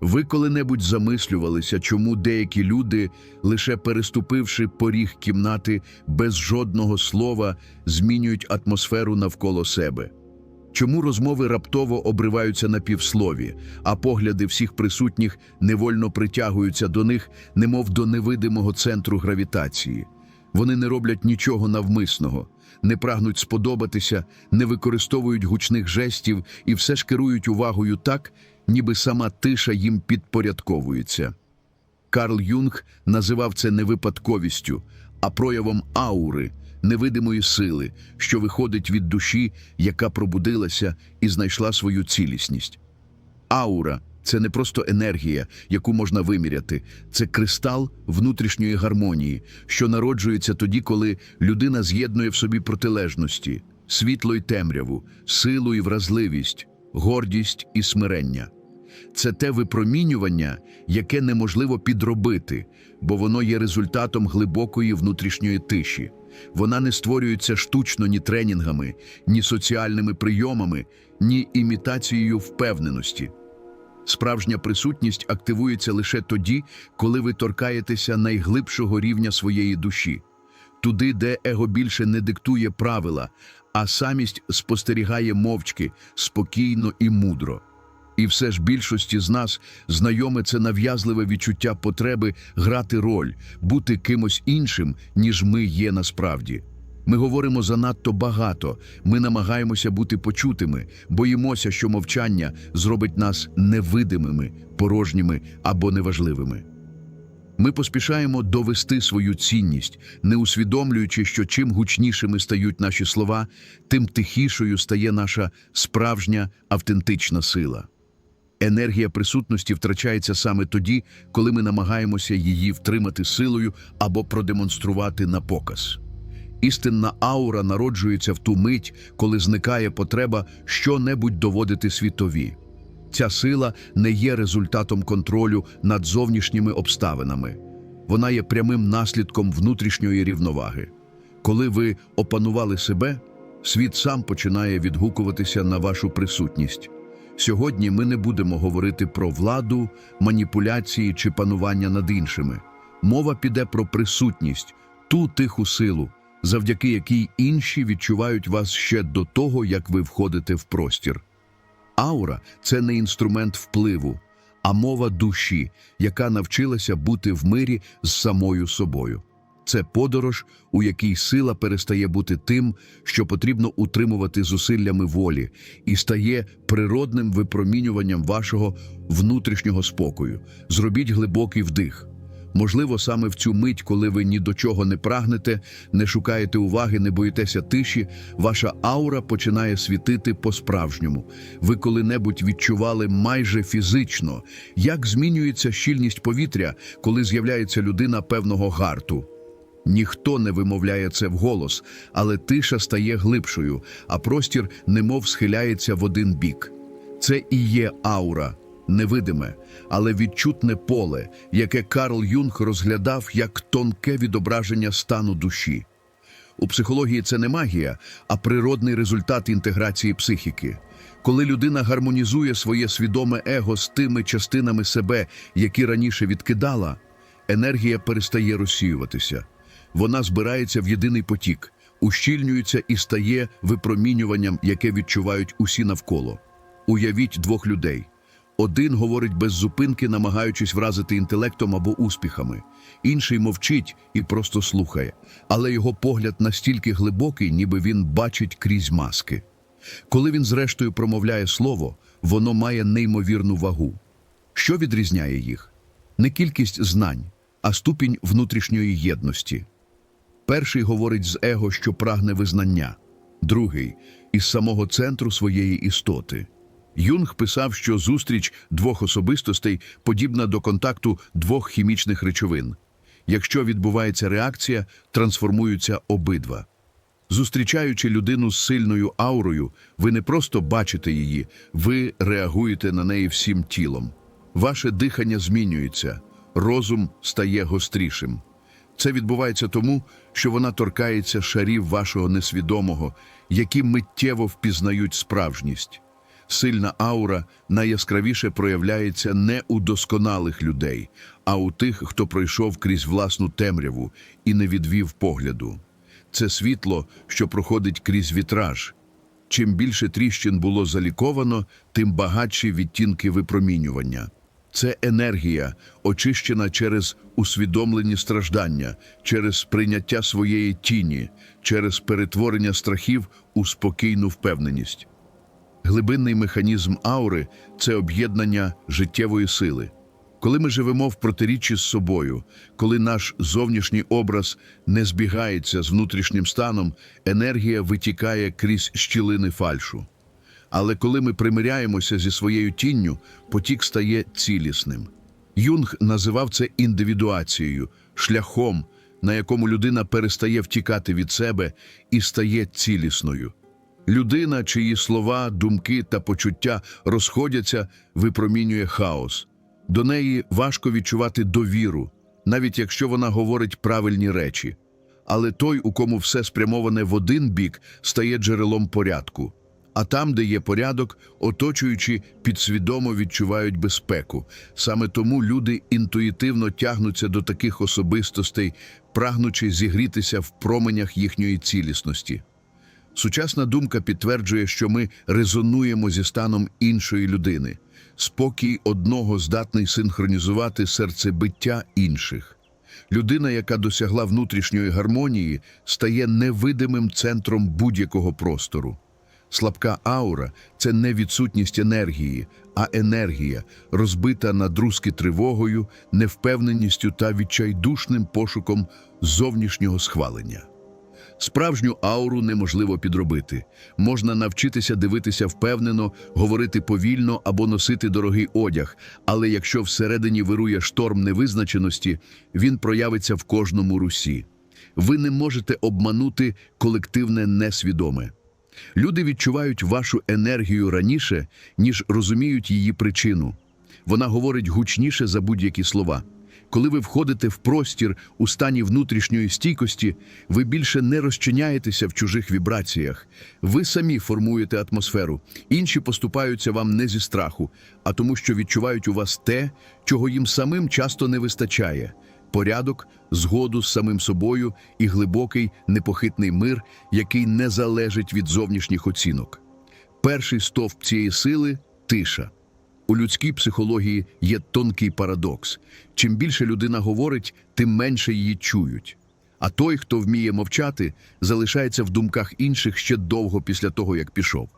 Ви коли-небудь замислювалися, чому деякі люди, лише переступивши поріг кімнати без жодного слова, змінюють атмосферу навколо себе? Чому розмови раптово обриваються на півслові, а погляди всіх присутніх невольно притягуються до них, немов до невидимого центру гравітації? Вони не роблять нічого навмисного, не прагнуть сподобатися, не використовують гучних жестів і все ж керують увагою так, ніби сама тиша їм підпорядковується. Карл Юнг називав це не випадковістю, а проявом аури, невидимої сили, що виходить від душі, яка пробудилася і знайшла свою цілісність. Аура це не просто енергія, яку можна виміряти, це кристал внутрішньої гармонії, що народжується тоді, коли людина з'єднує в собі протилежності, світло й темряву, силу і вразливість, гордість і смирення. Це те випромінювання, яке неможливо підробити, бо воно є результатом глибокої внутрішньої тиші. Вона не створюється штучно ні тренінгами, ні соціальними прийомами, ні імітацією впевненості. Справжня присутність активується лише тоді, коли ви торкаєтеся найглибшого рівня своєї душі, туди, де его більше не диктує правила, а самість спостерігає мовчки, спокійно і мудро. І все ж більшості з нас знайоме це нав'язливе відчуття потреби грати роль, бути кимось іншим, ніж ми є насправді. Ми говоримо занадто багато, ми намагаємося бути почутими, боїмося, що мовчання зробить нас невидимими, порожніми або неважливими. Ми поспішаємо довести свою цінність, не усвідомлюючи, що чим гучнішими стають наші слова, тим тихішою стає наша справжня автентична сила. Енергія присутності втрачається саме тоді, коли ми намагаємося її втримати силою або продемонструвати на показ. Істинна аура народжується в ту мить, коли зникає потреба що-небудь доводити світові. Ця сила не є результатом контролю над зовнішніми обставинами. Вона є прямим наслідком внутрішньої рівноваги. Коли ви опанували себе, світ сам починає відгукуватися на вашу присутність. Сьогодні ми не будемо говорити про владу, маніпуляції чи панування над іншими. Мова піде про присутність, ту тиху силу, завдяки якій інші відчувають вас ще до того, як ви входите в простір. Аура це не інструмент впливу, а мова душі, яка навчилася бути в мирі з самою собою. Це подорож, у якій сила перестає бути тим, що потрібно утримувати зусиллями волі, і стає природним випромінюванням вашого внутрішнього спокою. Зробіть глибокий вдих. Можливо, саме в цю мить, коли ви ні до чого не прагнете, не шукаєте уваги, не боїтеся тиші, ваша аура починає світити по-справжньому. Ви коли-небудь відчували майже фізично, як змінюється щільність повітря, коли з'являється людина певного гарту. Ніхто не вимовляє це вголос, але тиша стає глибшою, а простір немов схиляється в один бік. Це і є аура, невидиме, але відчутне поле, яке Карл Юнг розглядав як тонке відображення стану душі. У психології це не магія, а природний результат інтеграції психіки. Коли людина гармонізує своє свідоме его з тими частинами себе, які раніше відкидала, енергія перестає розсіюватися. Вона збирається в єдиний потік, ущільнюється і стає випромінюванням, яке відчувають усі навколо. Уявіть двох людей. Один говорить без зупинки, намагаючись вразити інтелектом або успіхами, інший мовчить і просто слухає, але його погляд настільки глибокий, ніби він бачить крізь маски. Коли він зрештою промовляє слово, воно має неймовірну вагу. Що відрізняє їх? Не кількість знань, а ступінь внутрішньої єдності. Перший говорить з его, що прагне визнання, другий із самого центру своєї істоти. Юнг писав, що зустріч двох особистостей подібна до контакту двох хімічних речовин. Якщо відбувається реакція, трансформуються обидва. Зустрічаючи людину з сильною аурою, ви не просто бачите її, ви реагуєте на неї всім тілом. Ваше дихання змінюється, розум стає гострішим. Це відбувається тому, що вона торкається шарів вашого несвідомого, які миттєво впізнають справжність. Сильна аура найяскравіше проявляється не у досконалих людей, а у тих, хто пройшов крізь власну темряву і не відвів погляду. Це світло, що проходить крізь вітраж. Чим більше тріщин було заліковано, тим багатші відтінки випромінювання. Це енергія, очищена через усвідомлені страждання, через прийняття своєї тіні, через перетворення страхів у спокійну впевненість. Глибинний механізм аури це об'єднання життєвої сили. Коли ми живемо в протиріччі з собою, коли наш зовнішній образ не збігається з внутрішнім станом, енергія витікає крізь щілини фальшу. Але коли ми примиряємося зі своєю тінню, потік стає цілісним. Юнг називав це індивідуацією, шляхом, на якому людина перестає втікати від себе і стає цілісною. Людина, чиї слова, думки та почуття розходяться, випромінює хаос. До неї важко відчувати довіру, навіть якщо вона говорить правильні речі. Але той, у кому все спрямоване в один бік, стає джерелом порядку. А там, де є порядок, оточуючи, підсвідомо відчувають безпеку. Саме тому люди інтуїтивно тягнуться до таких особистостей, прагнучи зігрітися в променях їхньої цілісності. Сучасна думка підтверджує, що ми резонуємо зі станом іншої людини. Спокій одного здатний синхронізувати серцебиття інших. Людина, яка досягла внутрішньої гармонії, стає невидимим центром будь-якого простору. Слабка аура це не відсутність енергії, а енергія, розбита на друзки тривогою, невпевненістю та відчайдушним пошуком зовнішнього схвалення. Справжню ауру неможливо підробити. Можна навчитися дивитися впевнено, говорити повільно або носити дорогий одяг, але якщо всередині вирує шторм невизначеності, він проявиться в кожному русі. Ви не можете обманути колективне несвідоме. Люди відчувають вашу енергію раніше, ніж розуміють її причину. Вона говорить гучніше за будь-які слова. Коли ви входите в простір у стані внутрішньої стійкості, ви більше не розчиняєтеся в чужих вібраціях. Ви самі формуєте атмосферу. Інші поступаються вам не зі страху, а тому, що відчувають у вас те, чого їм самим часто не вистачає порядок, згоду з самим собою і глибокий, непохитний мир, який не залежить від зовнішніх оцінок. Перший стовп цієї сили тиша. У людській психології є тонкий парадокс. Чим більше людина говорить, тим менше її чують. А той, хто вміє мовчати, залишається в думках інших ще довго після того, як пішов.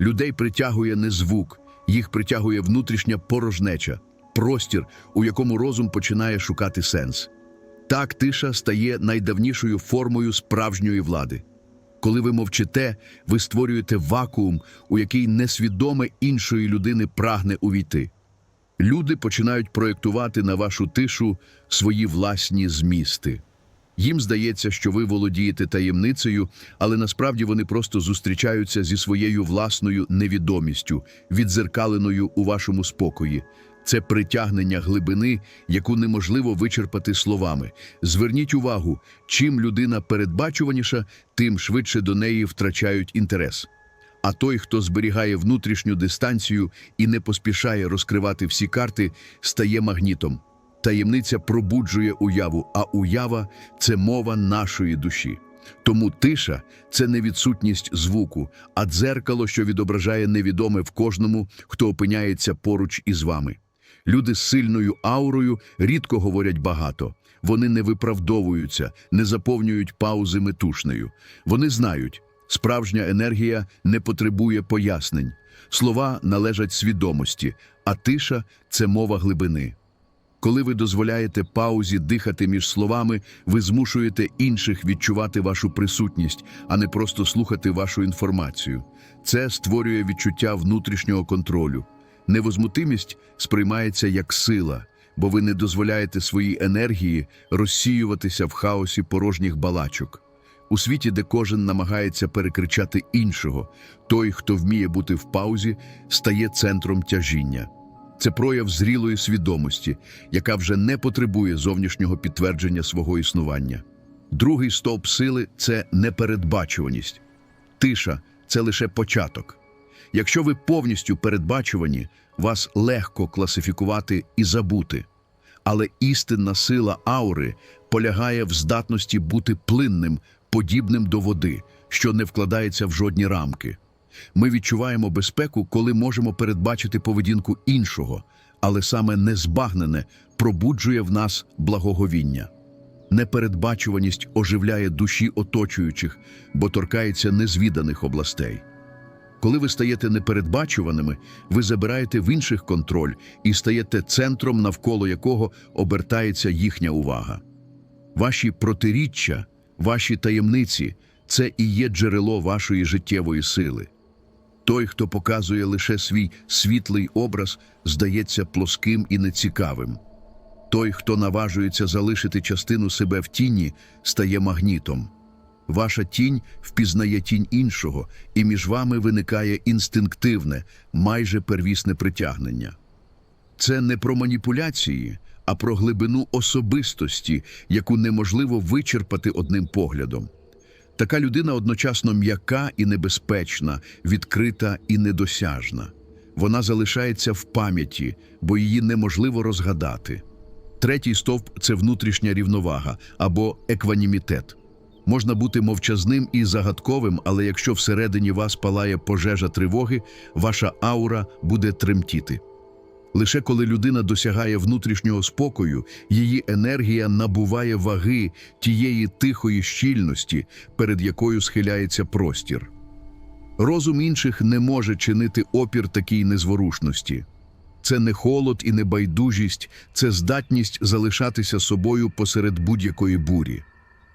Людей притягує не звук, їх притягує внутрішня порожнеча, простір, у якому розум починає шукати сенс. Так тиша стає найдавнішою формою справжньої влади. Коли ви мовчите, ви створюєте вакуум, у який несвідоме іншої людини прагне увійти. Люди починають проєктувати на вашу тишу свої власні змісти. Їм здається, що ви володієте таємницею, але насправді вони просто зустрічаються зі своєю власною невідомістю, відзеркаленою у вашому спокої. Це притягнення глибини, яку неможливо вичерпати словами. Зверніть увагу, чим людина передбачуваніша, тим швидше до неї втрачають інтерес. А той, хто зберігає внутрішню дистанцію і не поспішає розкривати всі карти, стає магнітом. Таємниця пробуджує уяву, а уява це мова нашої душі. Тому тиша це не відсутність звуку, а дзеркало, що відображає невідоме в кожному, хто опиняється поруч із вами. Люди з сильною аурою рідко говорять багато. Вони не виправдовуються, не заповнюють паузи метушнею. Вони знають, справжня енергія не потребує пояснень. Слова належать свідомості, а тиша це мова глибини. Коли ви дозволяєте паузі дихати між словами, ви змушуєте інших відчувати вашу присутність, а не просто слухати вашу інформацію. Це створює відчуття внутрішнього контролю. Невозмутимість сприймається як сила, бо ви не дозволяєте своїй енергії розсіюватися в хаосі порожніх балачок. У світі, де кожен намагається перекричати іншого, той, хто вміє бути в паузі, стає центром тяжіння. Це прояв зрілої свідомості, яка вже не потребує зовнішнього підтвердження свого існування. Другий стовп сили це непередбачуваність. Тиша це лише початок. Якщо ви повністю передбачувані, вас легко класифікувати і забути. Але істинна сила аури полягає в здатності бути плинним, подібним до води, що не вкладається в жодні рамки. Ми відчуваємо безпеку, коли можемо передбачити поведінку іншого, але саме незбагнене пробуджує в нас благоговіння. Непередбачуваність оживляє душі оточуючих, бо торкається незвіданих областей. Коли ви стаєте непередбачуваними, ви забираєте в інших контроль і стаєте центром, навколо якого обертається їхня увага. Ваші протиріччя, ваші таємниці це і є джерело вашої життєвої сили. Той, хто показує лише свій світлий образ, здається плоским і нецікавим. Той, хто наважується залишити частину себе в тіні, стає магнітом. Ваша тінь впізнає тінь іншого, і між вами виникає інстинктивне, майже первісне притягнення. Це не про маніпуляції, а про глибину особистості, яку неможливо вичерпати одним поглядом. Така людина одночасно м'яка і небезпечна, відкрита і недосяжна. Вона залишається в пам'яті, бо її неможливо розгадати. Третій стовп це внутрішня рівновага або екванімітет. Можна бути мовчазним і загадковим, але якщо всередині вас палає пожежа тривоги, ваша аура буде тремтіти. Лише коли людина досягає внутрішнього спокою, її енергія набуває ваги тієї тихої щільності, перед якою схиляється простір. Розум інших не може чинити опір такій незворушності. Це не холод і не байдужість, це здатність залишатися собою посеред будь-якої бурі.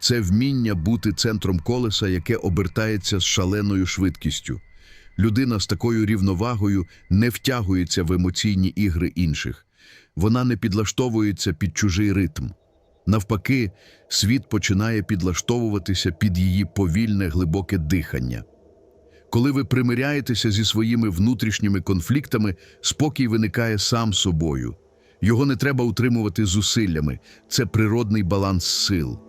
Це вміння бути центром колеса, яке обертається з шаленою швидкістю. Людина з такою рівновагою не втягується в емоційні ігри інших. Вона не підлаштовується під чужий ритм. Навпаки, світ починає підлаштовуватися під її повільне глибоке дихання. Коли ви примиряєтеся зі своїми внутрішніми конфліктами, спокій виникає сам собою. Його не треба утримувати зусиллями, це природний баланс сил.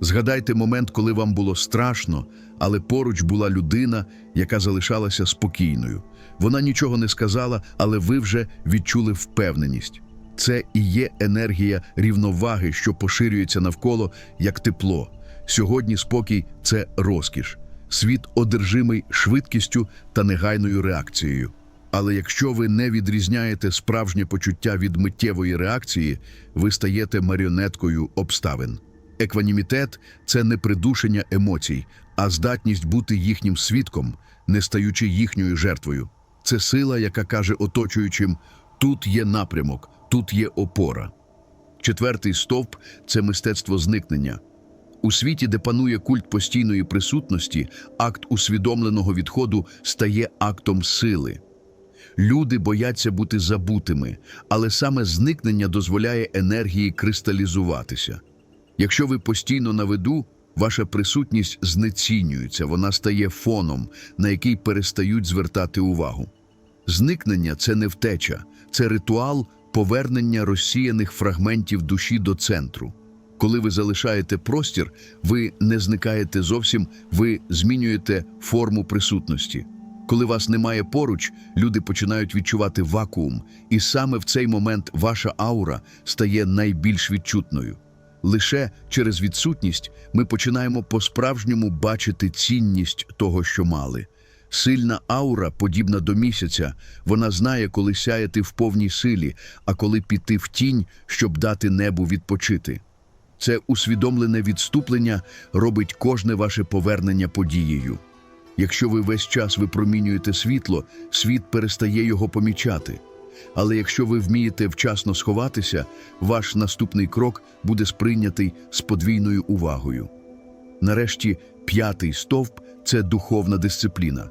Згадайте момент, коли вам було страшно, але поруч була людина, яка залишалася спокійною. Вона нічого не сказала, але ви вже відчули впевненість. Це і є енергія рівноваги, що поширюється навколо як тепло. Сьогодні спокій це розкіш. Світ одержимий швидкістю та негайною реакцією. Але якщо ви не відрізняєте справжнє почуття від миттєвої реакції, ви стаєте маріонеткою обставин. Екванімітет це не придушення емоцій, а здатність бути їхнім свідком, не стаючи їхньою жертвою. Це сила, яка каже оточуючим: тут є напрямок, тут є опора. Четвертий стовп це мистецтво зникнення. У світі, де панує культ постійної присутності, акт усвідомленого відходу стає актом сили. Люди бояться бути забутими, але саме зникнення дозволяє енергії кристалізуватися. Якщо ви постійно на виду, ваша присутність знецінюється, вона стає фоном, на який перестають звертати увагу. Зникнення це не втеча, це ритуал повернення розсіяних фрагментів душі до центру. Коли ви залишаєте простір, ви не зникаєте зовсім, ви змінюєте форму присутності. Коли вас немає поруч, люди починають відчувати вакуум, і саме в цей момент ваша аура стає найбільш відчутною. Лише через відсутність ми починаємо по-справжньому бачити цінність того, що мали. Сильна аура, подібна до місяця, вона знає, коли сяяти в повній силі, а коли піти в тінь, щоб дати небу відпочити. Це усвідомлене відступлення робить кожне ваше повернення подією. Якщо ви весь час випромінюєте світло, світ перестає його помічати. Але якщо ви вмієте вчасно сховатися, ваш наступний крок буде сприйнятий з подвійною увагою. Нарешті, п'ятий стовп це духовна дисципліна.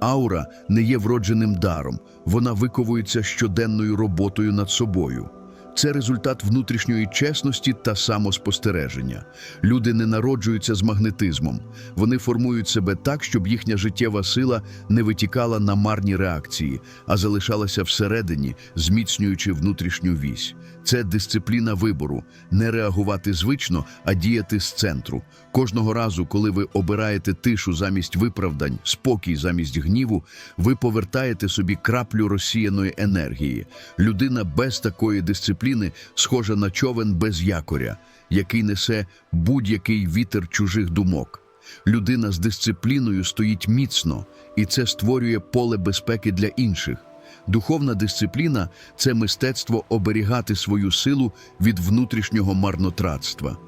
Аура не є вродженим даром, вона виковується щоденною роботою над собою. Це результат внутрішньої чесності та самоспостереження. Люди не народжуються з магнетизмом. Вони формують себе так, щоб їхня життєва сила не витікала на марні реакції, а залишалася всередині, зміцнюючи внутрішню вісь. Це дисципліна вибору не реагувати звично, а діяти з центру. Кожного разу, коли ви обираєте тишу замість виправдань, спокій замість гніву, ви повертаєте собі краплю розсіяної енергії. Людина без такої дисципліни схожа на човен без якоря, який несе будь-який вітер чужих думок. Людина з дисципліною стоїть міцно, і це створює поле безпеки для інших. Духовна дисципліна це мистецтво оберігати свою силу від внутрішнього марнотратства.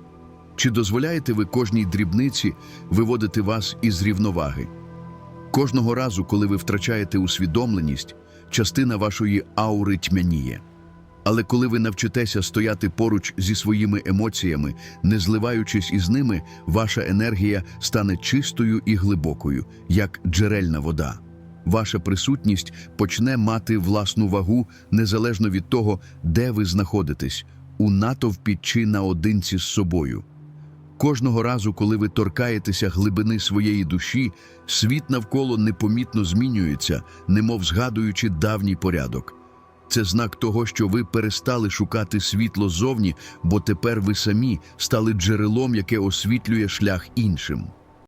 Чи дозволяєте ви кожній дрібниці виводити вас із рівноваги? Кожного разу, коли ви втрачаєте усвідомленість, частина вашої аури тьмяніє. Але коли ви навчитеся стояти поруч зі своїми емоціями, не зливаючись із ними, ваша енергія стане чистою і глибокою, як джерельна вода. Ваша присутність почне мати власну вагу незалежно від того, де ви знаходитесь, у натовпі чи наодинці з собою. Кожного разу, коли ви торкаєтеся глибини своєї душі, світ навколо непомітно змінюється, немов згадуючи давній порядок. Це знак того, що ви перестали шукати світло зовні, бо тепер ви самі стали джерелом, яке освітлює шлях іншим.